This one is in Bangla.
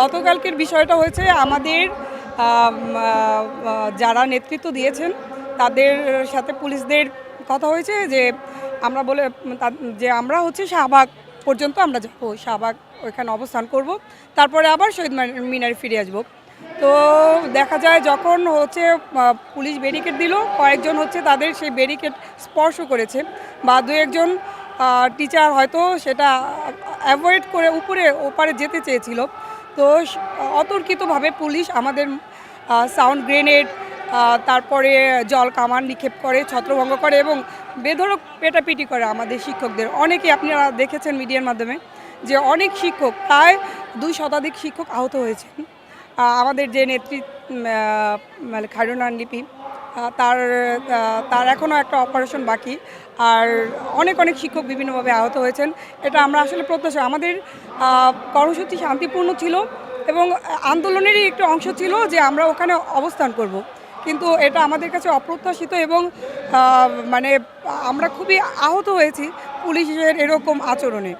গতকালকের বিষয়টা হয়েছে আমাদের যারা নেতৃত্ব দিয়েছেন, তাদের সাথে পুলিশদের কথা হয়েছে যে আমরা বলে যে আমরা হচ্ছে শাহবাগ পর্যন্ত আমরা যাব, শাহবাগ ওইখানে অবস্থান করব। তারপরে আবার শহীদ মিনারে ফিরে আসব। তো দেখা যায় যখন হচ্ছে পুলিশ ব্যারিকেড দিল, কয়েকজন হচ্ছে তাদের সেই ব্যারিকেড স্পর্শ করেছে বা দু একজন টিচার হয়তো সেটা অ্যাভয়েড করে উপরে, ওপারে যেতে চেয়েছিল। তো অতর্কিতভাবে পুলিশ আমাদের সাউন্ড গ্রেনেড তারপরে জল কামান নিক্ষেপ করে, ছত্রভঙ্গ করে এবং বেধরক পেটাপিটি করে আমাদের শিক্ষকদের। অনেকে আপনারা দেখেছেন মিডিয়ার মাধ্যমে যে অনেক শিক্ষক, প্রায় দুই শতাধিক শিক্ষক আহত হয়েছেন। আমাদের যে নেতৃত্ব মানে খায়রুনান লিপি তার তার এখনও একটা অপারেশন বাকি। আর অনেক অনেক শিক্ষক বিভিন্নভাবে আহত হয়েছেন। এটা আমরা আসলে প্রত্যাশা আমাদের কর্মসূচি শান্তিপূর্ণ ছিল এবং আন্দোলনেরই একটি অংশ ছিল যে আমরা ওখানে অবস্থান করব। কিন্তু এটা আমাদের কাছে অপ্রত্যাশিত এবং মানে আমরা খুবই আহত হয়েছি পুলিশের এরকম আচরণে।